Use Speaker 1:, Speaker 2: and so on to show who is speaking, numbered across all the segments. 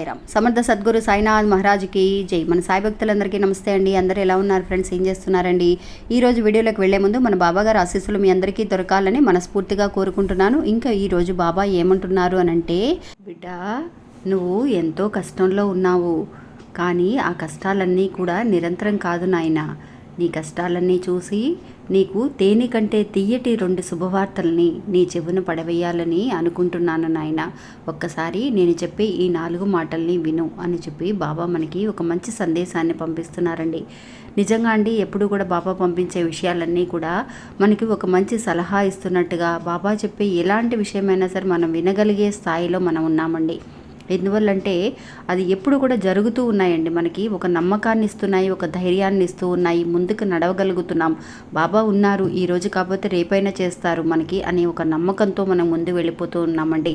Speaker 1: సాయిరామ్ సమర్థ సద్గురు సాయినాథ్ మహారాజ్కి జై. మన సాయి భక్తులందరికీ నమస్తే అండి. అందరూ ఎలా ఉన్నారు ఫ్రెండ్స్? ఏం చేస్తున్నారండి? ఈ రోజు వీడియోలోకి వెళ్ళే ముందు మన బాబాగారు ఆశీస్సులు మీ అందరికీ దొరకాలని మనస్ఫూర్తిగా కోరుకుంటున్నాను. ఇంకా ఈరోజు బాబా ఏమంటున్నారు అని అంటే బిడ్డ నువ్వు ఎంతో కష్టంలో ఉన్నావు. కానీ ఆ కష్టాలన్నీ కూడా నిరంతరం కాదు నాయనా. నీ కష్టాలన్నీ చూసి నీకు తేనె కంటే తీయటి రెండు శుభవార్తల్ని నీ చెవున పడవేయాలని అనుకుంటున్నాను నాయన. ఒక్కసారి నేను చెప్పే ఈ నాలుగు మాటల్ని విను అని చెప్పి బాబా మనకి ఒక మంచి సందేశాన్ని పంపిస్తున్నారండి. నిజంగా అండి ఎప్పుడు కూడా బాబా పంపించే విషయాలన్నీ కూడా మనకి ఒక మంచి సలహా ఇస్తున్నట్టుగా బాబా చెప్పే ఎలాంటి విషయమైనా సరే మనం వినగలిగే స్థాయిలో మనం ఉన్నామండి. ఎందువల్లంటే అది ఎప్పుడు కూడా జరుగుతూ ఉన్నాయండి. మనకి ఒక నమ్మకాన్ని ఇస్తున్నాయి ఒక ధైర్యాన్ని ఇస్తూ ఉన్నాయి ముందుకు నడవగలుగుతున్నాం. బాబా ఉన్నారు ఈ రోజు కాకపోతే రేపైనా చేస్తారు మనకి అనే ఒక నమ్మకంతో మనం ముందు వెళ్ళిపోతూ ఉన్నామండి.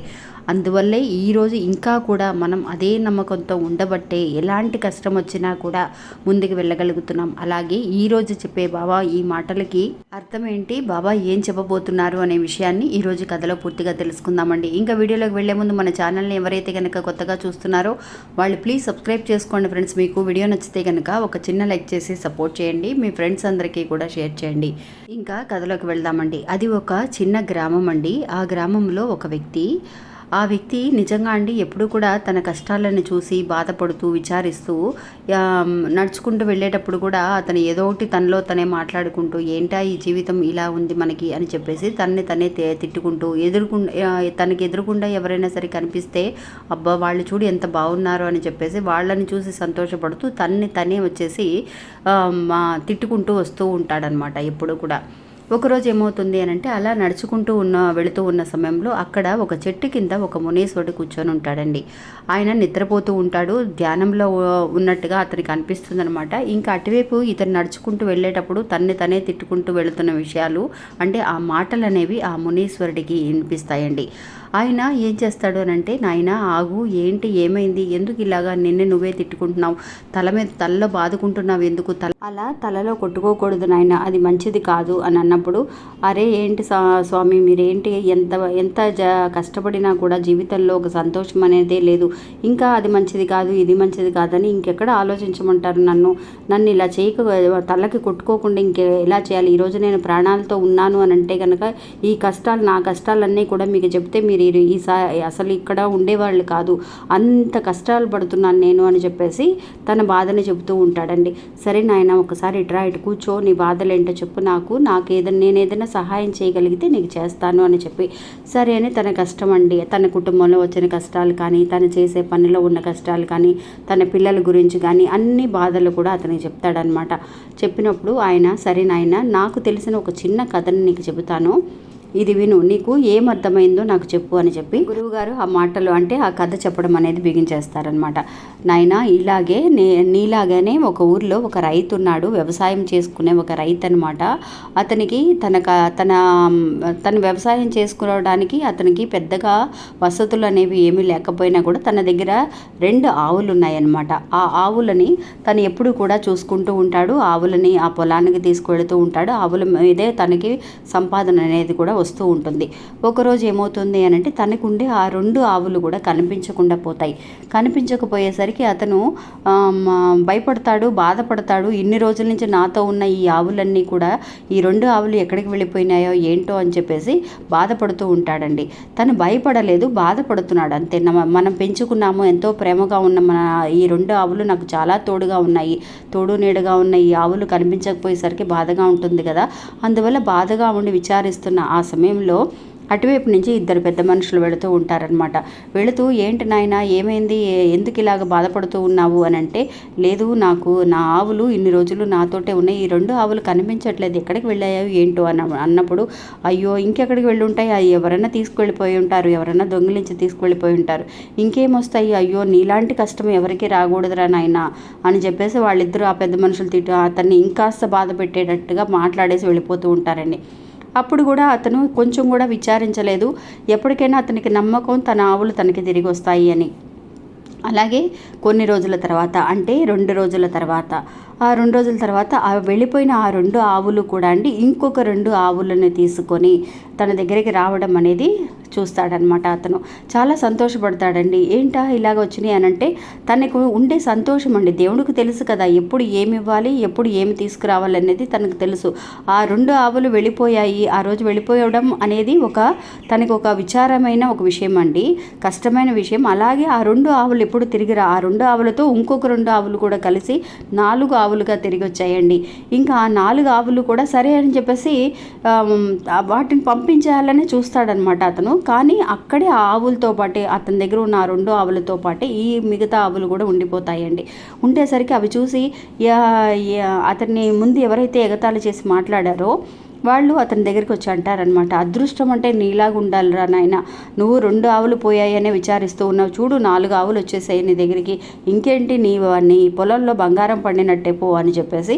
Speaker 1: అందువల్లే ఈరోజు ఇంకా కూడా మనం అదే నమ్మకంతో ఉండబట్టే ఎలాంటి కష్టం వచ్చినా కూడా ముందుకు వెళ్ళగలుగుతున్నాం. అలాగే ఈరోజు చెప్పే బాబా ఈ మాటలకి అర్థం ఏంటి బాబా ఏం చెప్పబోతున్నారు అనే విషయాన్ని ఈరోజు కథలో పూర్తిగా తెలుసుకుందామండి. ఇంకా వీడియోలోకి వెళ్ళే ముందు మన ఛానల్ని ఎవరైతే కనుక కొత్తగా చూస్తున్నారో. వాళ్ళు ప్లీజ్ సబ్స్క్రైబ్ చేసుకోండి ఫ్రెండ్స్ మీకు వీడియో నచ్చితే కనుక ఒక చిన్న లైక్ చేసి సపోర్ట్ చేయండి. మీ ఫ్రెండ్స్ అందరికీ కూడా షేర్ చేయండి. ఇంకా కథలోకి వెళ్దామండి. అది ఒక చిన్న గ్రామం అండి. ఆ గ్రామంలో ఒక వ్యక్తి ఆ వ్యక్తి నిజంగా అండి ఎప్పుడు కూడా తన కష్టాలను చూసి బాధపడుతూ విచారిస్తూ నడుచుకుంటూ వెళ్ళేటప్పుడు కూడా అతను ఏదో ఒకటి తనలో తనే మాట్లాడుకుంటూ ఏంటా ఈ జీవితం ఇలా ఉంది మనకి? అని చెప్పేసి తనని తనే తిట్టుకుంటూ ఎదురుకుండా తనకి ఎదురుకుండా ఎవరైనా సరే కనిపిస్తే అబ్బా వాళ్ళు చూడు ఎంత బాగున్నారో అని చెప్పేసి వాళ్ళని చూసి సంతోషపడుతూ తన్ని తనే వచ్చేసి మా తిట్టుకుంటూ వస్తూ ఉంటాడనమాట ఎప్పుడు కూడా. ఒకరోజు ఏమవుతుంది అని అంటే అలా నడుచుకుంటూ ఉన్న వెళుతూ ఉన్న సమయంలో అక్కడ ఒక చెట్టు కింద ఒక మునీశ్వరుడు కూర్చొని ఉంటాడండి. ఆయన నిద్రపోతూ ఉంటాడు. ధ్యానంలో ఉన్నట్టుగా అతనికి అనిపిస్తుంది అనమాట ఇంకా అటువైపు ఇతను నడుచుకుంటూ వెళ్ళేటప్పుడు తన్ని తనే తిట్టుకుంటూ వెళుతున్న విషయాలు అంటే ఆ మాటలు అనేవి ఆ మునీశ్వరుడికి వినిపిస్తాయండి. ఆయన ఏం చేస్తాడు అని అంటే నాయన ఆగు. ఏంటి? ఏమైంది? ఎందుకు ఇలాగా నిన్నే నువ్వే తిట్టుకుంటున్నావు? తల మీద తలలో బాదుకుంటున్నావు ఎందుకు? తల అలా తలలో కొట్టుకోకూడదు నాయన. అది మంచిది కాదు అని అన్నప్పుడు అరే ఏంటి స్వామి మీరేంటి? ఎంత ఎంత జ కష్టపడినా కూడా జీవితంలో ఒక సంతోషం అనేదే లేదు. ఇంకా అది మంచిది కాదు ఇది మంచిది కాదని ఇంకెక్కడ ఆలోచించమంటారు నన్ను? నన్ను ఇలా చేయక తలకి కొట్టుకోకుండా ఇంకే ఎలా చేయాలి? ఈరోజు నేను ప్రాణాలతో ఉన్నాను అని అంటే కనుక ఈ కష్టాలు నా కష్టాలన్నీ కూడా మీకు చెప్తే మీరు ఈ- సా అసలు ఇక్కడ ఉండేవాళ్ళు కాదు. అంత కష్టాలు పడుతున్నాను నేను అని చెప్పేసి తన బాధని చెబుతూ ఉంటాడండి. సరే నాయన ఒకసారి ఇట్రా ఇటు కూర్చో నీ బాధలు ఏంటో చెప్పు. నాకు నాకేది ఏదైనా నేను ఏదైనా సహాయం చేయగలిగితే నీకు చేస్తాను అని చెప్పి సరే అని తన కష్టం అండి తన కుటుంబంలో వచ్చిన కష్టాలు కానీ తను చేసే పనిలో ఉన్న కష్టాలు కానీ తన పిల్లల గురించి కానీ అన్ని బాధలు కూడా అతనికి చెప్తాడనమాట చెప్పినప్పుడు ఆయన సరే నాయన నాకు తెలిసిన ఒక చిన్న కథని నీకు చెబుతాను. ఇది విను నీకు ఏమర్థమైందో నాకు చెప్పు అని చెప్పి గురువుగారు ఆ మాటలు అంటే ఆ కథ చెప్పడం అనేది బిగించేస్తారనమాట నాయన ఇలాగే నే నీలాగానే ఒక ఊర్లో ఒక రైతు ఉన్నాడు వ్యవసాయం చేసుకునే ఒక రైతు అనమాట అతనికి తన క- తన తను వ్యవసాయం చేసుకోవడానికి అతనికి పెద్దగా వసతులు అనేవి ఏమీ లేకపోయినా కూడా తన దగ్గర రెండు ఆవులు ఉన్నాయన్నమాట. ఆ ఆవులని తను ఎప్పుడు కూడా చూసుకుంటూ ఉంటాడు. ఆవులని ఆ పొలానికి తీసుకువెళుతూ ఉంటాడు. ఆవుల మీదే తనకి సంపాదన అనేది కూడా వస్తూ ఉంటుంది. ఒకరోజు ఏమవుతుంది అని అంటే తనకు ఉండే ఆ రెండు ఆవులు కూడా కనిపించకుండా పోతాయి. కనిపించకపోయేసరికి అతను భయపడతాడు బాధపడతాడు. ఇన్ని రోజుల నుంచి నాతో ఉన్న ఈ ఆవులన్నీ కూడా ఈ రెండు ఆవులు ఎక్కడికి వెళ్ళిపోయినాయో ఏంటో అని చెప్పేసి బాధపడుతూ ఉంటాడండి. తను భయపడలేదు బాధపడుతున్నాడు అంతే. మనం పెంచుకున్నాము ఎంతో ప్రేమగా ఉన్న మన ఈ రెండు ఆవులు నాకు చాలా తోడుగా ఉన్నాయి. తోడు నీడగా ఉన్న ఈ ఆవులు కనిపించకపోయేసరికి బాధగా ఉంటుంది కదా. అందువల్ల బాధగా ఉండి విచారిస్తున్న ఆ సమయంలో అటువైపు నుంచి ఇద్దరు పెద్ద మనుషులు వెళుతూ ఉంటారనమాట వెళుతూ ఏంటి నాయన ఏమైంది? ఎందుకు ఇలాగ బాధపడుతూ ఉన్నావు? అని అంటే లేదు నాకు నా ఆవులు ఇన్ని రోజులు నాతోటే ఉన్నాయి. ఈ రెండు ఆవులు కనిపించట్లేదు. ఎక్కడికి వెళ్ళాయో ఏంటో అన్న అన్నప్పుడు అయ్యో ఇంకెక్కడికి వెళ్ళి ఉంటాయి అవి ఎవరైనా తీసుకువెళ్ళిపోయి ఉంటారు. ఎవరైనా దొంగిలించి తీసుకువెళ్ళిపోయి ఉంటారు. ఇంకేమొస్తాయి? అయ్యో నీలాంటి కష్టం ఎవరికి రాకూడదురా నాయన అని చెప్పేసి వాళ్ళిద్దరూ ఆ పెద్ద మనుషులు తిట్టు అతన్ని ఇంకాస్త బాధ పెట్టేటట్టుగా మాట్లాడేసి వెళ్ళిపోతూ ఉంటారండి. అప్పుడు కూడా అతను కొంచెం కూడా విచారించలేదు. ఎప్పటికైనా అతనికి నమ్మకం తన ఆవులు తనకి తిరిగి వస్తాయి అని. అలాగే కొన్ని రోజుల తర్వాత అంటే రెండు రోజుల తర్వాత ఆ రెండు రోజుల తర్వాత ఆ వెళ్ళిపోయిన ఆ రెండు ఆవులు కూడా అండి ఇంకొక రెండు ఆవులను తీసుకొని తన దగ్గరికి రావడం అనేది చూస్తాడనమాట అతను. చాలా సంతోషపడతాడండి. ఏంటా ఇలాగ వచ్చినాయి? అని అంటే తనకు ఉండే సంతోషం అండి. దేవుడికి తెలుసు కదా ఎప్పుడు ఏమి ఇవ్వాలి ఎప్పుడు ఏమి తీసుకురావాలి అనేది తనకు తెలుసు. ఆ రెండు ఆవులు వెళ్ళిపోయాయి. ఆ రోజు వెళ్ళిపోవడం అనేది ఒక తనకు ఒక విచారమైన ఒక విషయం అండి. కష్టమైన విషయం. అలాగే ఆ రెండు ఆవులు ఎప్పుడు తిరిగిరా? ఆ రెండు ఆవులతో ఇంకొక రెండు ఆవులు కూడా కలిసి నాలుగు ఆవులుగా తిరిగి వచ్చాయండి. ఇంకా ఆ నాలుగు ఆవులు కూడా సరే అని చెప్పేసి వాటిని పంపించేయాలని చూస్తాడనమాట అతను. కానీ అక్కడే ఆ ఆవులతో పాటే అతని దగ్గర ఉన్న ఆ రెండు ఆవులతో పాటే ఈ మిగతా ఆవులు కూడా ఉండిపోతాయండి. ఉండేసరికి అవి చూసి అతన్ని ముందు ఎవరైతే ఎగతాళి చేసి మాట్లాడారో వాళ్ళు అతని దగ్గరికి వచ్చి అంటారనమాట అదృష్టం అంటే నీలాగా ఉండాలిరా నాయన నువ్వు రెండు ఆవులు పోయాయనే విచారిస్తూ ఉన్నావు. చూడు నాలుగు ఆవులు వచ్చేసాయి నీ దగ్గరికి. ఇంకేంటి నీ నీ పొలంలో బంగారం పండినట్టే పో అని చెప్పేసి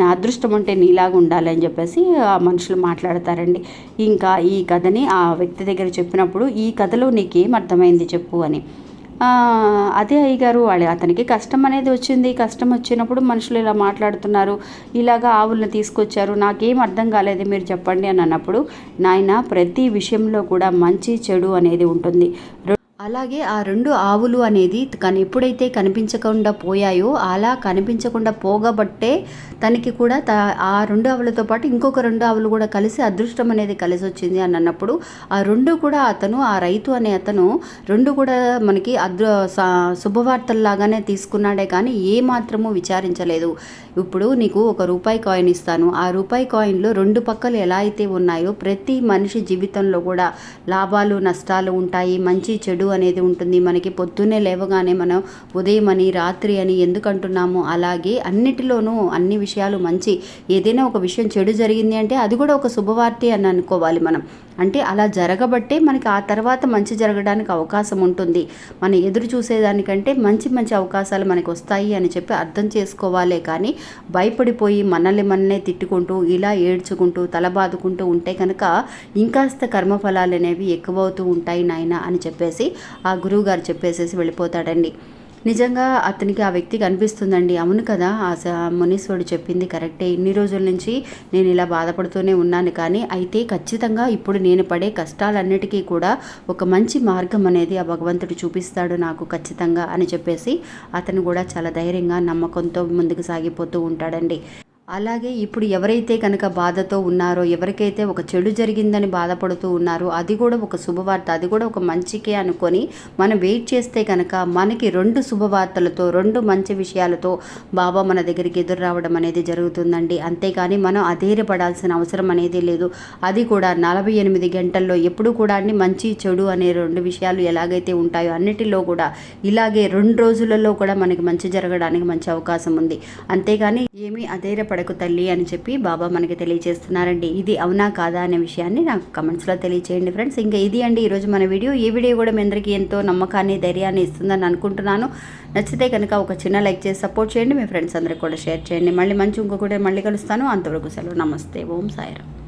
Speaker 1: నా అదృష్టం అంటే నీలాగా ఉండాలి అని చెప్పేసి ఆ మనుషులు మాట్లాడతారండి. ఇంకా ఈ కథని ఆ వ్యక్తి దగ్గర చెప్పినప్పుడు ఈ కథలో నీకేం అర్థమైంది చెప్పు అని. అదే అయ్యగారు వాళ్ళ అతనికి కష్టం అనేది వచ్చింది. కష్టం వచ్చినప్పుడు మనుషులు ఇలా మాట్లాడుతున్నారు. ఇలాగా ఆవులను తీసుకొచ్చారు. నాకేం అర్థం కాలేదు మీరు చెప్పండి అని అన్నప్పుడు నాయన ప్రతి విషయంలో కూడా మంచి చెడు అనేది ఉంటుంది. అలాగే ఆ రెండు ఆవులు అనేది కానీ ఎప్పుడైతే కనిపించకుండా పోయాయో అలా కనిపించకుండా పోగబట్టే తనకి కూడా త ఆ రెండు ఆవులతో పాటు ఇంకొక రెండు ఆవులు కూడా కలిసి అదృష్టం అనేది కలిసి వచ్చింది అని అన్నప్పుడు ఆ రెండు కూడా అతను ఆ రైతు అనే అతను రెండు కూడా మనకి అదృ స- శుభవార్తల్లాగానే తీసుకున్నాడే కానీ ఏ మాత్రము విచారించలేదు. ఇప్పుడు నీకు ఒక రూపాయి కాయిన్ ఇస్తాను. ఆ రూపాయి కాయిన్లో రెండు పక్కలు ఎలా అయితే ఉన్నాయో ప్రతి మనిషి జీవితంలో కూడా లాభాలు నష్టాలు ఉంటాయి మంచి చెడు అనేది ఉంటుంది. మనకి పొద్దున్నే లేవగానే మనం ఉదయం అని రాత్రి అని ఎందుకు అంటున్నాము అలాగే అన్నిటిలోనూ అన్ని విషయాలు మంచి. ఏదైనా ఒక విషయం చెడు జరిగింది అంటే అది కూడా ఒక శుభవార్తే అని అనుకోవాలి మనం. అంటే అలా జరగబట్టే మనకి ఆ తర్వాత మంచి జరగడానికి అవకాశం ఉంటుంది. మనం ఎదురు చూసేదానికంటే మంచి మంచి అవకాశాలు మనకి వస్తాయి అని చెప్పి అర్థం చేసుకోవాలే కానీ భయపడిపోయి మనల్ని మనల్నే తిట్టుకుంటూ ఇలా ఏడ్చుకుంటూ తల బాదుకుంటూ ఉంటే కనుక ఇంకాస్త కర్మఫలాలు అనేవి ఎక్కువవుతూ ఉంటాయి నాయన అని చెప్పేసి ఆ గురువు గారు చెప్పేసేసి వెళ్ళిపోతాడండి. నిజంగా అతనికి ఆ వ్యక్తి కనిపిస్తుందండి. అవును కదా ఆ మునీశ్వరుడు చెప్పింది కరెక్టే. ఇన్ని రోజుల నుంచి నేను ఇలా బాధపడుతూనే ఉన్నాను కానీ అయితే ఖచ్చితంగా ఇప్పుడు నేను పడే కష్టాలన్నిటికీ కూడా ఒక మంచి మార్గం అనేది ఆ భగవంతుడు చూపిస్తాడు నాకు ఖచ్చితంగా అని చెప్పేసి అతను కూడా చాలా ధైర్యంగా నమ్మకంతో ముందుకు సాగిపోతూ ఉంటాడండి. అలాగే ఇప్పుడు ఎవరైతే కనుక బాధతో ఉన్నారో ఎవరికైతే ఒక చెడు జరిగిందని బాధపడుతూ ఉన్నారో అది కూడా ఒక శుభవార్త అది కూడా ఒక మంచికే అనుకొని మనం వెయిట్ చేస్తే కనుక మనకి రెండు శుభవార్తలతో రెండు మంచి విషయాలతో బాబా మన దగ్గరికి ఎదురు రావడం అనేది జరుగుతుందండి. అంతేకాని మనం అధైర్యపడాల్సిన అవసరం అనేది లేదు. అది కూడా నలభై ఎనిమిది గంటల్లో ఎప్పుడు కూడా అన్ని మంచి చెడు అనే రెండు విషయాలు ఎలాగైతే ఉంటాయో అన్నిటిలో కూడా ఇలాగే రెండు రోజులలో కూడా మనకి మంచి జరగడానికి మంచి అవకాశం ఉంది. అంతేగాని ఏమీ అధైర్యపడ అధైర్యపడకు తల్లి అని చెప్పి బాబా మనకి తెలియజేస్తున్నారండి. ఇది అవునా కాదా అనే విషయాన్ని నాకు కమెంట్స్లో తెలియచేయండి ఫ్రెండ్స్ ఇంకా ఇది అండి ఈరోజు మన వీడియో. ఈ వీడియో కూడా మీ అందరికీ ఎంతో నమ్మకాన్ని ధైర్యాన్ని ఇస్తుందని అనుకుంటున్నాను. నచ్చితే కనుక ఒక చిన్న లైక్ చేసి సపోర్ట్ చేయండి. మీ ఫ్రెండ్స్ అందరికి కూడా షేర్ చేయండి. మళ్ళీ మంచి ఇంకొకటి మళ్ళీ కలుస్తాను. అంతవరకు సెలవు. నమస్తే. ఓం సాయిరామ్.